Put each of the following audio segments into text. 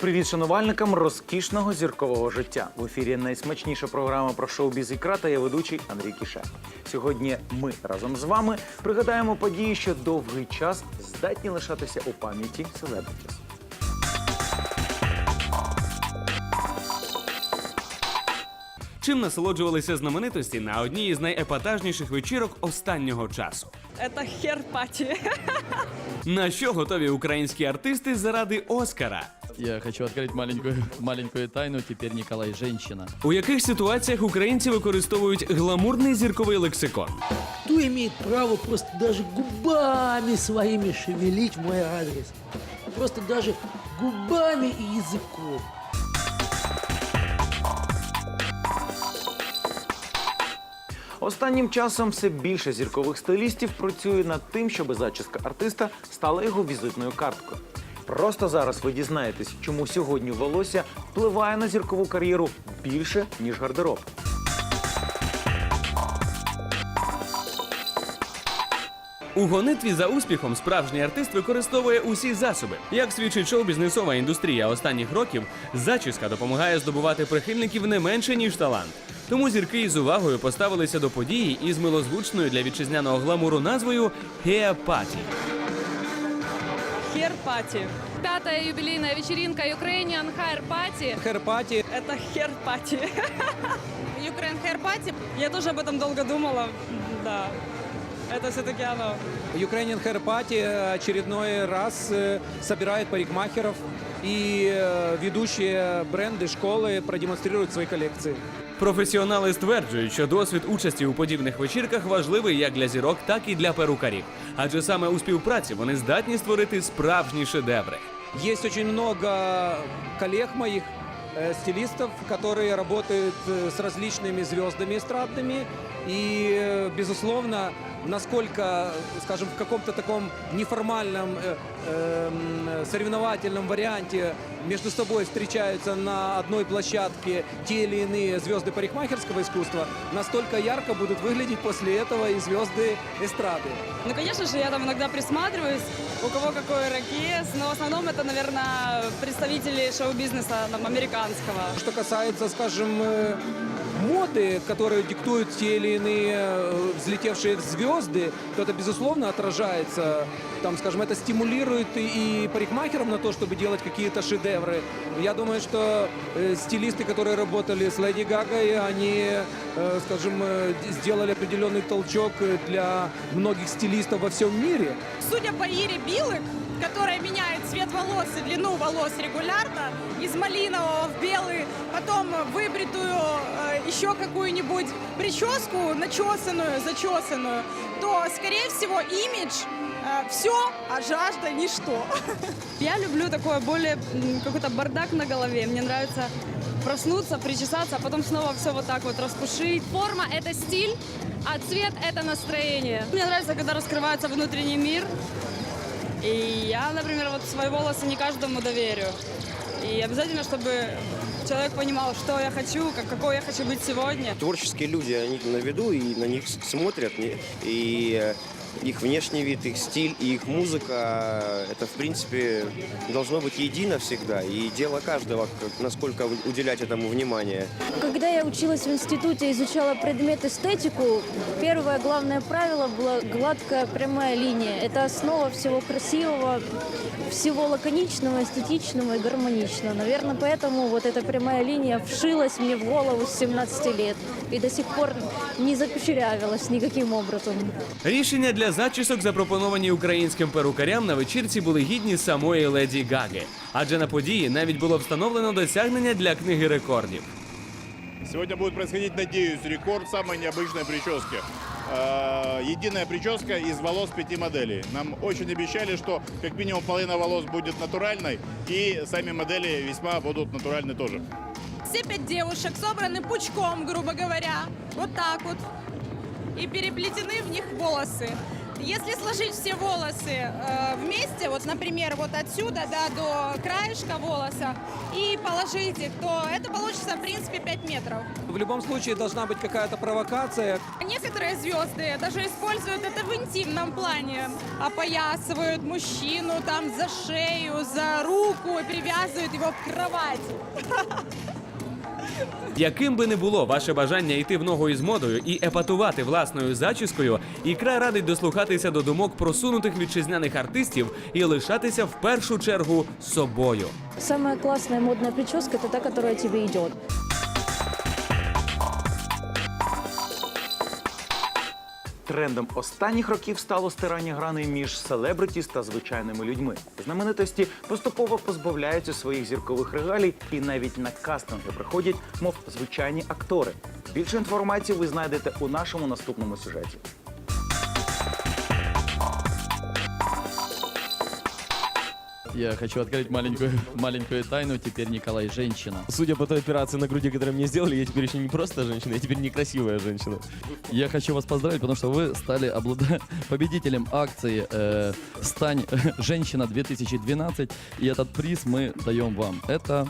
Привіт шанувальникам розкішного зіркового життя. В ефірі найсмачніша програма про шоу-біз ікра та я ведучий Андрій Кіше. Сьогодні ми разом з вами пригадаємо події, що довгий час здатні лишатися у пам'яті селебритіс. Чим насолоджувалися знаменитості на одній із найепатажніших вечірок останнього часу? Это хер-пати. На що готові українські артисти заради Оскара? Я хочу открыть маленькую, маленькую тайну. Теперь Николай женщина. У яких ситуаціях українці використовують гламурний зірковий лексикон? Кто имеет право просто даже губами своими шевелить в мой адрес? Просто даже губами и языком. Останнім часом все більше зіркових стилістів працює над тим, щоб зачіска артиста стала його візитною карткою. Просто зараз ви дізнаєтесь, чому сьогодні волосся впливає на зіркову кар'єру більше ніж гардероб. У гонитві за успіхом справжній артист використовує усі засоби. Як свідчить шоу-бізнесова індустрія останніх років, зачіска допомагає здобувати прихильників не менше ніж талант. Тому зірки із увагою поставилися до події із милозвучною для вітчизняного гламуру назвою Party. Хер-пати. Пятая юбилейная вечеринка Ukrainian Hair Party. Херпати. Это хер-пати. Ukraine Hair Party. Я тоже об этом долго думала. Да. Это все-таки оно. Ukrainian Hair Party очередной раз э, собирает парикмахеров и э, ведущие бренды, школы продемонстрируют свои коллекции. Професіонали стверджують, що досвід участі у подібних вечірках важливий як для зірок, так і для перукарів. Адже саме у співпраці вони здатні створити справжні шедеври. Есть очень много коллег моих, э, стилистов, которые работают э, с различными звездами эстрадными. И, э, безусловно, насколько, скажем, в каком-то таком неформальном э, эм, соревновательном варианте между собой встречаются на одной площадке те или иные звезды парикмахерского искусства, настолько ярко будут выглядеть после этого и звезды эстрады. Ну, конечно же, я там иногда присматриваюсь, у кого какой ракес, но в основном это, наверное, представители шоу-бизнеса там, американского. Что касается, скажем, э, моды, которую диктуют те или иные э, взлетевшие звезды, то это, безусловно, отражается. Там, скажем, это стимулирует и, парикмахеров на то, чтобы делать какие-то шедевры. Я думаю, что э, стилисты, которые работали с Леди Гагой, они, э, скажем, сделали определенный толчок для многих стилистов во всем мире. Судя по Ире Билык, которая меняет цвет волос и длину волос регулярно, из малинового в белый, потом выбритую еще какую-нибудь прическу, начесанную, зачесанную, то, скорее всего, имидж все, а жажда ничто. Я люблю такое более какой-то бардак на голове. Мне нравится проснуться, причесаться, а потом снова все вот так вот распушить. Форма – это стиль, а цвет – это настроение. Мне нравится, когда раскрывается внутренний мир. И я, например, вот свои волосы не каждому доверю. И обязательно, чтобы человек понимал, что я хочу, как, какой я хочу быть сегодня. Творческие люди, они на виду, и на них смотрят, и- э, их внешний вид, их стиль, и их музыка, это, в принципе, должно быть едино всегда. И дело каждого, насколько уделять этому внимание. Когда я училась в институте, изучала предмет эстетику, первое главное правило было гладкая прямая линия. Это основа всего красивого, всего лаконичного, эстетичного и гармоничного. Наверное, поэтому вот эта прямая линия вшилась мне в голову с 17 лет и до сих пор не закучерявилась никаким образом. Рішення для зачісок, запропоновані українським перукарям на вечірці, були гідні самої леді Гаги. Адже на події навіть було встановлено досягнення для книги рекордів. Сегодня будет происходить, надеюсь, рекорд самой необычной прически. Э, Единая прическа из волос пяти моделей. Нам очень обещали, что как минимум половина волос будет натуральной, и сами модели весьма будут натуральны тоже. Все пять девушек собраны пучком, грубо говоря, вот так вот, и переплетены в них волосы. Если сложить все волосы э, вместе, вот, например, вот отсюда да, до краешка волоса, и положить их, то это получится, в принципе, 5 метров. В любом случае должна быть какая-то провокация. Некоторые звезды даже используют это в интимном плане. Опоясывают мужчину там за шею, за руку и привязывают его к кровати. Яким би не було ваше бажання йти в ногу із модою і епатувати власною зачіскою, ікра радить дослухатися до думок просунутих вітчизняних артистів і лишатися в першу чергу собою. Самая классная модная прическа – это та, которая тебе идет. Трендом останніх років стало стирання грани між селебритіс та звичайними людьми. Знаменитості поступово позбавляються своїх зіркових регалій і навіть на кастинги приходять, мов звичайні актори. Більше інформації ви знайдете у нашому наступному сюжеті. Я хочу открыть маленькую, маленькую тайну. Теперь Николай женщина. Судя по той операции на груди, которую мне сделали, я теперь еще не просто женщина, я теперь некрасивая женщина. Я хочу вас поздравить, потому что вы стали облада- победителем акции э, «Стань женщина 2012». И этот приз мы даем вам. Это,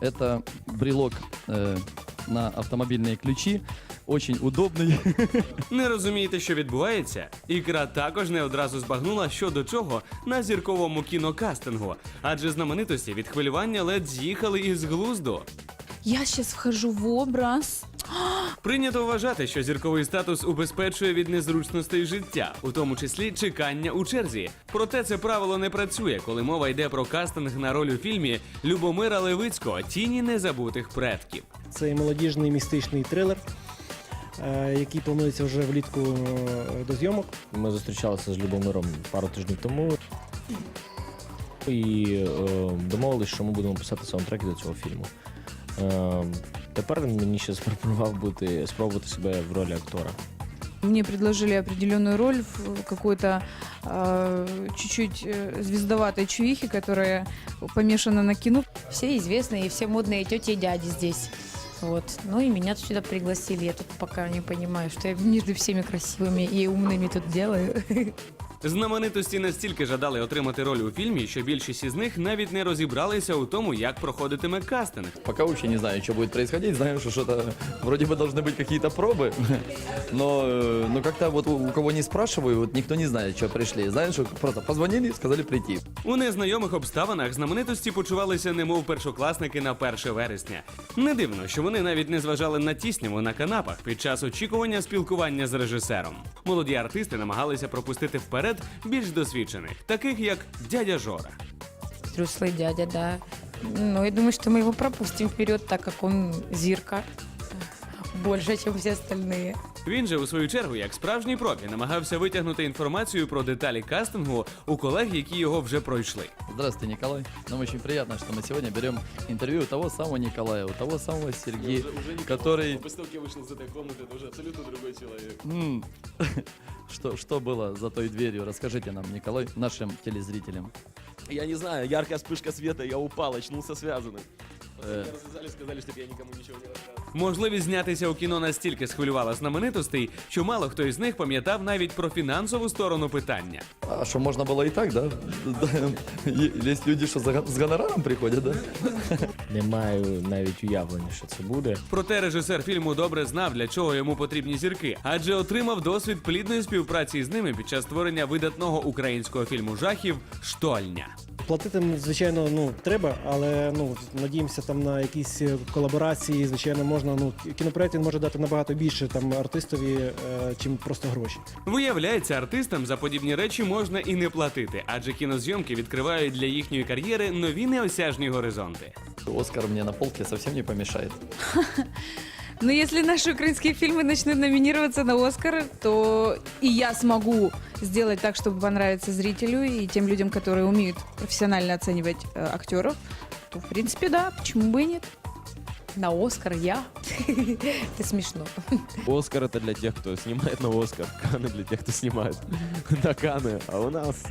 это брелок э, на автомобильные ключи. Очень удобный. Не розумієте, що відбувається? Ікра також не одразу збагнула, що до чого на зірковому кінокастингу, адже знаменитості від хвилювання ледь з'їхали із глузду. Я сейчас вхожу в образ. Прийнято вважати, що зірковий статус убезпечує від незручностей життя, у тому числі чекання у черзі. Проте це правило не працює, коли мова йде про кастинг на роль у фільмі Любомира Левицького Тіні незабутих предків. Це молодіжний містичний трилер, який планується вже влітку е, до зйомок. Ми зустрічалися з Любомиром пару тижнів тому і е, домовились, що ми будемо писати саундтреки до цього фільму. Е, тепер він мені ще запропонував бути, спробувати себе в ролі актора. Мне предложили определенную роль в какой-то э, чуть-чуть э, звездоватой чувихе, которая помешана на кино. Все известные и все модные тети и дяди здесь. Вот. Ну и меня сюда пригласили. Я тут пока не понимаю, что я между всеми красивыми и умными тут делаю. Знаменитості настільки жадали отримати роль у фільмі, що більшість із них навіть не розібралися у тому, як проходитиме кастинг. Пока вообще не знаю, что будет происходить. Знаю, что что-то вроде бы должны быть какие-то пробы, но, э, но как-то вот у у кого не спрашиваю, вот никто не знает, что пришли. Знаешь, что просто позвонили, сказали прийти. У незнайомих обставинах знаменитості почувалися немов першокласники на 1 вересня. Не дивно, що вони навіть не зважали на тісняву на канапах під час очікування спілкування з режисером. Молоді артисти намагалися пропустити вперед більш досвідчених, таких як дядя Жора. Взрослый дядя, да. Ну, я думаю, что мы его пропустим вперед, так как он зирка больше, чем все остальные. Він же у свою чергу, як справжній профі, намагався витягнути інформацію про деталі кастингу у колег, які його вже пройшли. Здравствуйте, Николай. Нам очень приятно, что мы сегодня берем интервью у того самого Николая, у того самого Сергея, который... После того, как я вышел из этой комнаты, это уже абсолютно другой человек. М. Что, что было за той дверью? Расскажите нам, Николай, нашим телезрителям. Я не знаю, яркая вспышка света, я упал, очнулся связанным. Э, Меня развязали, сказали, чтобы я никому ничего не рассказывал. Можливість знятися у кіно настільки схвилювала знаменитостей, що мало хто із них пам'ятав навіть про фінансову сторону питання. А что, можно было и так, да? Да, е- Есть люди, что за го- с гонораром приходят, да? Не маю навіть уявлення, що це буде. Проте режисер фільму добре знав, для чого йому потрібні зірки, адже отримав досвід плідної співпраці з ними під час створення видатного українського фільму жахів Штольня. Платити, звичайно, ну треба, але ну надіємося там на якісь е, колаборації. Звичайно, можна. Ну кінопроект він може дати набагато більше там артистові, е, чим просто гроші. Виявляється, артистам за подібні речі можна і не платити, адже кінозйомки відкривають для їхньої кар'єри нові неосяжні горизонти. Оскар мне на полке совсем не помешает. Но если наши украинские фильмы начнут номинироваться на Оскар, то и я смогу сделать так, чтобы понравиться зрителю и тем людям, которые умеют профессионально оценивать э, актеров, то, в принципе, да, почему бы и нет. На Оскар я. Это смешно. Оскар это для тех, кто снимает на Оскар, Каны для тех, кто снимает на Каны. А у нас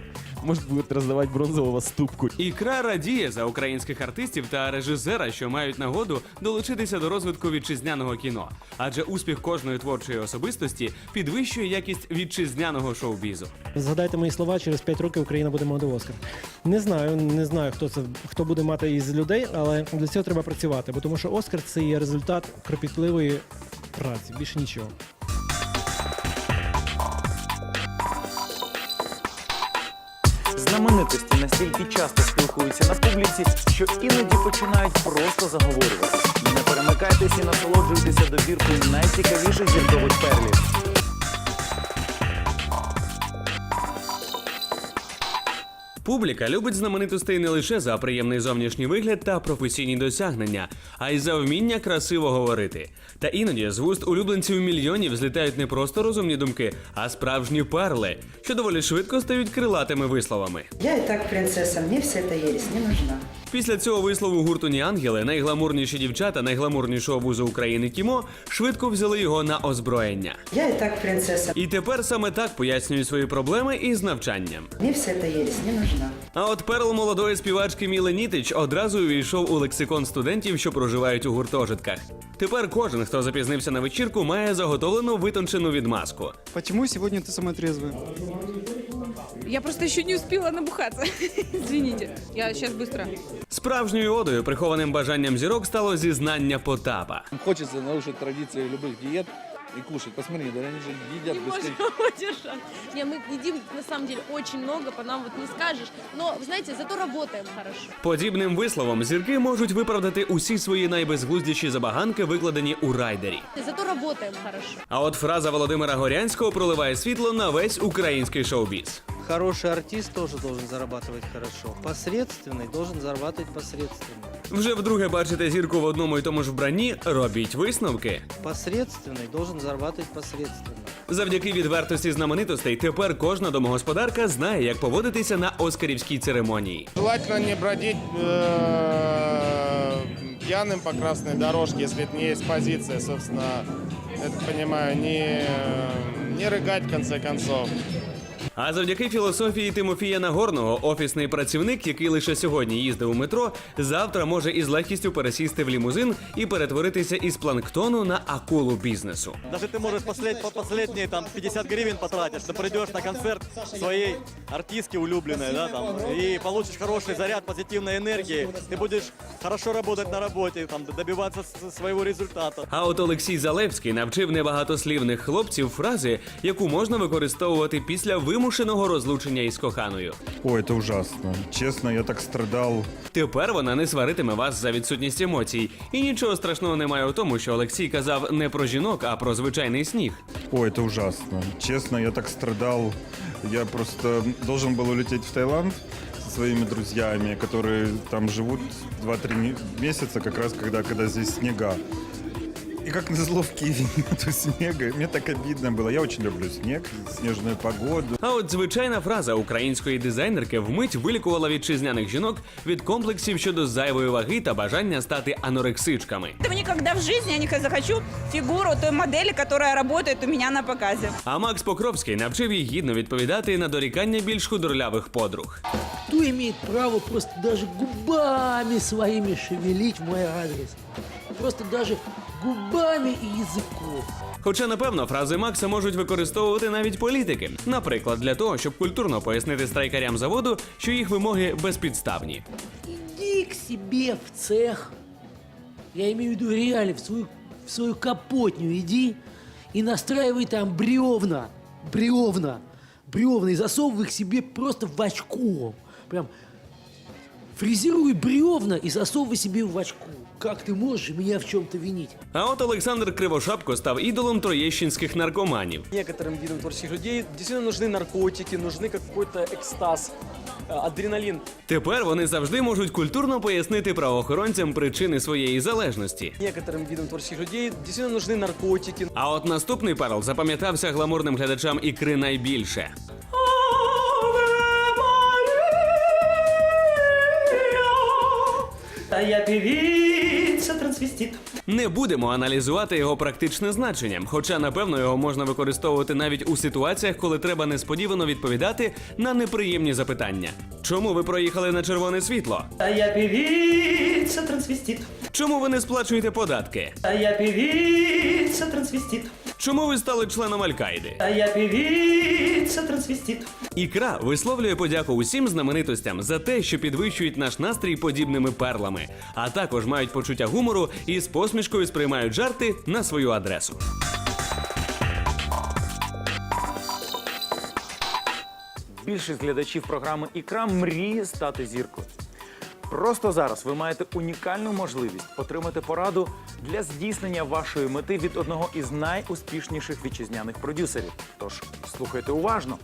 может, будет раздавать бронзового ступку. Ікра радіє за українських артистів та режисера, що мають нагоду долучитися до розвитку вітчизняного кіно. Адже успіх кожної творчої особистості підвищує якість вітчизняного шоу-бізу. Згадайте мої слова, через 5 років Україна буде мати Оскар. Не знаю, не знаю, хто це хто буде мати із людей, але для цього треба працювати, бо тому що Оскар це є результат кропітливої праці, більше нічого. Знаменитості настільки часто спілкуються на публіці, що іноді починають просто заговорювати. Не перемикайтесь і насолоджуйтеся добіркою найцікавіших зіркових перлів. Публіка любить знаменитостей не лише за приємний зовнішній вигляд та професійні досягнення, а й за вміння красиво говорити. Та іноді з вуст улюбленців мільйонів злітають не просто розумні думки, а справжні перли, що доволі швидко стають крилатими висловами. Я і так принцеса, мені все це єсть, не нужна. Після цього вислову гурту «Ні ангели найгламурніші дівчата найгламурнішого вузу України кімо швидко взяли його на озброєння. Я и так принцесса, І тепер саме так пояснюють свої проблеми із навчанням. мне вся эта ересь не нужна. А от перл молодої співачки Міли Нітич одразу увійшов у лексикон студентів, що проживають у гуртожитках. Тепер кожен, хто запізнився на вечірку, має заготовлену витончену відмазку. Почему сегодня ты самая трезвая? Я просто еще не успела набухаться. Извините. Я сейчас быстро. Справжньою одою, прихованим бажанням зірок, стало зізнання Потапа. Хочется нарушить традиции любых диет и кушать. Посмотри, да они же едят без удержать. Не, мы едим на самом деле очень много, по нам вот не скажешь. Но, вы знаете, зато работаем хорошо. Подібним висловом зірки можуть виправдати усі свої найбезглуздіші забаганки, викладені у райдері. Зато работаем хорошо. А от фраза Володимира Горянського проливає світло на весь український шоу-біз. Хороший артист тоже должен зарабатывать хорошо. Посредственный должен зарабатывать посредственно. Вже вдруге бачите зірку в одному і тому ж вбранні, робіть висновки. Посредственный должен зарабатывать посредственно. Завдяки відвертості знаменитостей тепер кожна домогосподарка знає, як поводитися на оскарівській церемонії. Желательно не бродить пьяным по красной дорожке, если это не есть позиция, собственно, я так понимаю, не, не рыгать в конце концов. А завдяки філософії Тимофія Нагорного, офісний працівник, який лише сьогодні їздив у метро, завтра може із легкістю пересісти в лімузин і перетворитися із планктону на акулу бізнесу. Даже ты можешь послед, по- последние там 50 гривен потратишь, ты придешь на концерт своей артистки улюбленной, да, там, и получишь хороший заряд позитивной энергии, ты будешь хорошо работать на работе, там, добиваться с- своего результата. А от Олексій Залевський навчив небагатослівних хлопців фрази, яку можна використовувати після вимушеного розлучення із коханою. Ой, это ужасно. Честно, я так страдал. Тепер вона не сваритиме вас за відсутність емоцій. І нічого страшного немає у тому, що Олексій казав не про жінок, а про звичайний сніг. Ой, это ужасно. Честно, я так страдал. Я просто должен был улететь в Таиланд со своими друзьями, которые там живут 2-3 ме- месяца, как раз когда, когда здесь снега. Как назло в Киеве нету снега. Мне так обидно было. Я очень люблю снег, снежную погоду. А от звичайна фраза української дизайнерки вмить вилікувала вітчизняних жінок від комплексів щодо зайвої ваги та бажання стати анорексичками. Этого никогда в жизни я не захочу фигуру той модели, которая работает у меня на показе. А Макс Покровський навчив їх гідно відповідати на дорікання більш худорлявих подруг. Кто имеет право просто даже губами своими шевелить в мой адрес? Просто даже губами и языком. Хоча, напевно, фрази Макса можуть використовувати навіть політики, наприклад, для того, щоб культурно пояснити страйкарям заводу, що їх вимоги безпідставні. Иди к себе в цех. Я имею в виду реально в свою, в свою капотню иди и настраивай там бревна. Бревна. Бревна. И засовывай их себе просто в очко. Прям фрезеруй бревна и засовывай себе в очко. Как ты можешь меня в чем-то винить? А от Олександр Кривошапко став ідолом троєщинських наркоманів. Некоторым видам творческих людей действительно нужны наркотики, нужны какой-то экстаз, э, адреналин. Тепер вони завжди можуть культурно пояснити правоохоронцям причини своєї залежності. Некоторым видам творческих людей действительно нужны наркотики. А от наступний перл запам'ятався гламурним глядачам ікри найбільше. А я певица трансвестит. Не будемо аналізувати його практичне значення, хоча напевно його можна використовувати навіть у ситуаціях, коли треба несподівано відповідати на неприємні запитання. Чому ви проїхали на червоне світло? А я певица трансвестит. Чому ви не сплачуєте податки? А я певица трансвестит. Чому ви стали членом Аль-Каїди? А я певица трансвестит. Ікра висловлює подяку усім знаменитостям за те, що підвищують наш настрій подібними перлами, а також мають почуття гумору і з посмішкою сприймають жарти на свою адресу. Більшість глядачів програми Ікра мріє стати зіркою. Просто зараз ви маєте унікальну можливість отримати пораду для здійснення вашої мети від одного із найуспішніших вітчизняних продюсерів. Тож слухайте уважно.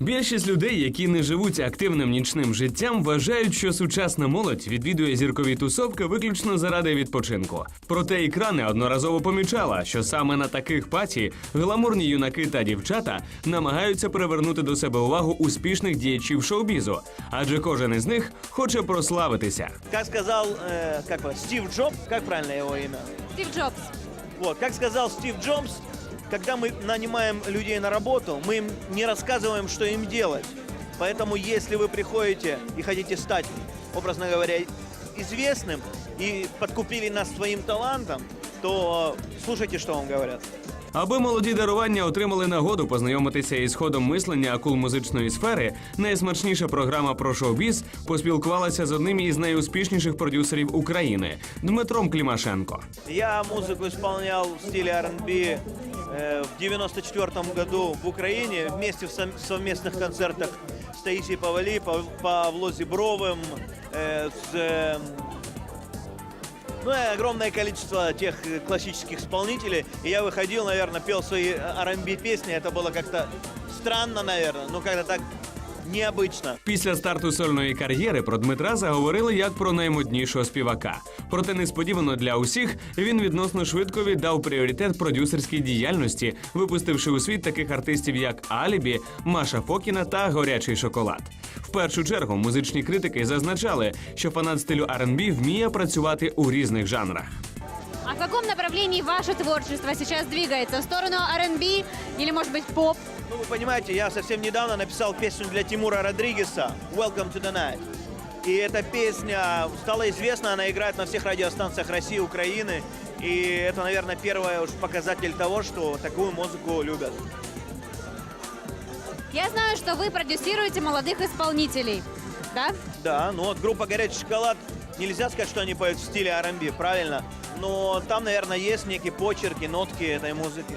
Більшість людей, які не живуть активним нічним життям, вважають, що сучасна молодь відвідує зіркові тусовки виключно заради відпочинку. Проте ікра неодноразово помічала, що саме на таких паті гламурні юнаки та дівчата намагаються привернути до себе увагу успішних діячів шоу-бізу, адже кожен із них хоче прославитися. Как сказал, э, как его, Стив Джобс, как правильно его имя? Стив Джобс. Вот, как сказал Стив Джобс, когда мы нанимаем людей на работу, мы им не рассказываем, что им делать. Поэтому, если вы приходите и хотите стать, образно говоря, известным и подкупили нас своим талантом, то слушайте, что вам говорят. Аби молоді дарування отримали нагоду познайомитися із ходом мислення акул музичної сфери, найсмачніша програма про шоу-біз поспілкувалася з одним із найуспішніших продюсерів України Дмитром Клімашенко. Я музыку исполнял в стиле R&B э, в 94 году в Украине вместе в сом- совместных концертах с Таисией Павали, Пав- Павло Зебровым, э, с, э, ну и огромное количество тех э, классических исполнителей. И я выходил, наверное, пел свои R&B песни. Это было как-то странно, наверное, ну как-то так необычно. Після старту сольної кар'єри про Дмитра заговорили як про наймоднішого співака. Проте несподівано для усіх він відносно швидко віддав пріоритет продюсерській діяльності, випустивши у світ таких артистів, як Алібі, Маша Фокіна та Горячий шоколад. В першу чергу музичні критики зазначали, що фанат стилю R&B вміє працювати у різних жанрах. А в каком направлении ваше творчество сейчас двигается? В сторону R&B или, может быть, поп? Ну, вы понимаете, я совсем недавно написал песню для Тимура Родригеса «Welcome to the Night». И эта песня стала известна, она играет на всех радиостанциях России, Украины. И это, наверное, первый уж показатель того, что такую музыку любят. Я знаю, что вы продюсируете молодых исполнителей, да? Да, ну вот группа «Горячий шоколад», нельзя сказать, что они поют в стиле R&B, правильно? Но там, наверное, есть некие почерки, нотки этой музыки.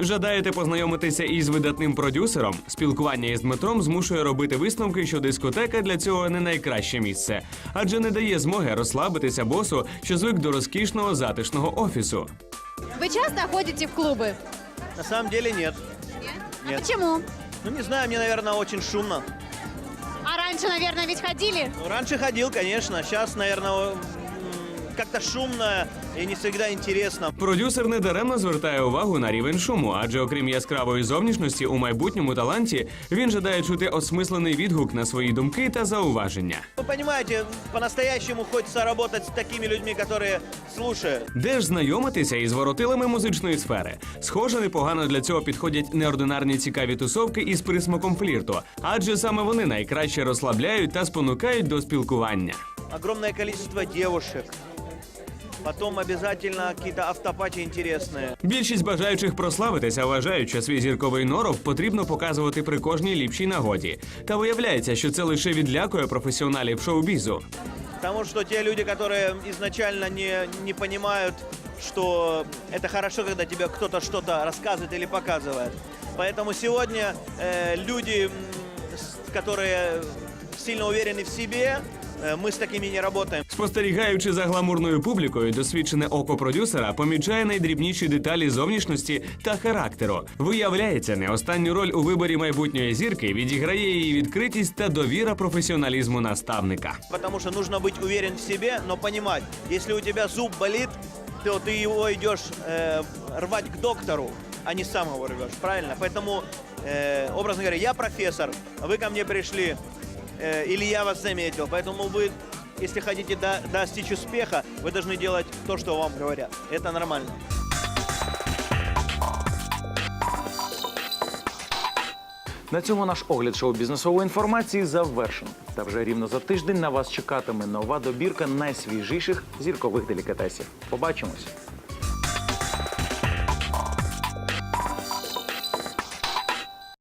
Жадаєте познайомитися із видатним продюсером? Спілкування із Дмитром змушує робити висновки, що дискотека для цього не найкраще місце, адже не дає змоги розслабитися босу, що звик до розкішного затишного офісу. Вы часто ходите в клубы? На самом деле нет. Нет. Почему? Ну, не знаю, мне, наверное, очень шумно. А раньше, наверное, ведь ходили? Ну, раньше ходил, конечно. Сейчас, наверное, м, как-то шумно и не всегда интересно. Продюсер недаремно звертає увагу на рівень шуму, адже окрім яскравої зовнішності, у майбутньому таланті він жадає чути осмислений відгук на свої думки та зауваження. Вы понимаете, по-настоящему хочется работать с такими людьми, которые слушают. Де ж знайомитися із воротилами музичної сфери? Схоже, непогано для цього підходять неординарні цікаві тусовки із присмаком флірту, адже саме вони найкраще розслабляють та спонукають до спілкування. Огромное количество девушек. Потом обязательно какие-то автопати интересные. Більшість бажаючих прославитися вважають, що свій зірковий норов потрібно показувати при кожній ліпшій нагоді. Та виявляється, що це лише відлякує професіоналів шоу-бізу. Потому что те люди, которые изначально не, не понимают, что это хорошо, когда тебе кто-то что-то рассказывает или показывает. Поэтому сегодня э, люди, м, с- которые сильно уверены в себе, э, мы с такими не работаем. Спостерігаючи за гламурною публікою, досвідчене око продюсера помічає найдрібніші деталі зовнішності та характеру. Виявляється, не останню роль у виборі майбутньої зірки відіграє її відкритість та довіра професіоналізму наставника. Потому что нужно быть уверен в себе, но понимать, если у тебя зуб болит, то ты его идешь э, рвать к доктору, а не сам его рвешь, правильно? Поэтому, э, образно говоря, я профессор, а вы ко мне пришли э, или я вас заметил. Поэтому вы, если хотите до- достичь успеха, вы должны делать то, что вам говорят. Это нормально. На цьому наш огляд шоу-бізнесової інформації завершено. Та вже рівно за тиждень на вас чекатиме нова добірка найсвіжіших зіркових делікатесів. Побачимось!